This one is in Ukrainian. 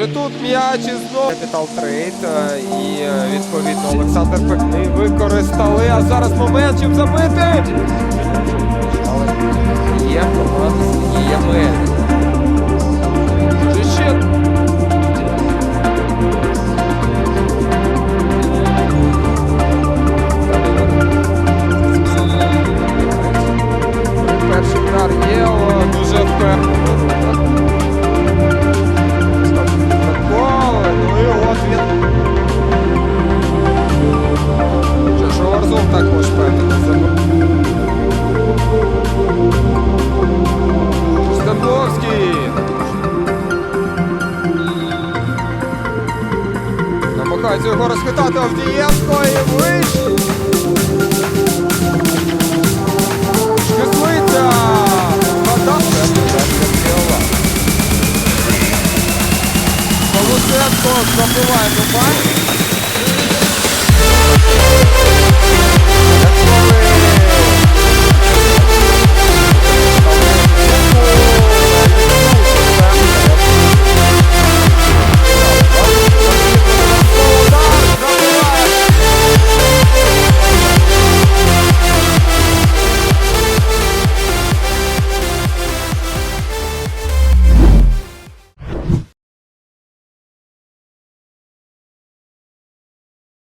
Що тут м'яч і знову Капітал Трейд е, і е, відповідно Олександр Пекни використали. А зараз момент, щоб забити. Але є команда Сергія Мельника. Ще Шовковський. Намагаються його розхитати Авдієнко і вийшли. Кислиця. Полусенко забиває до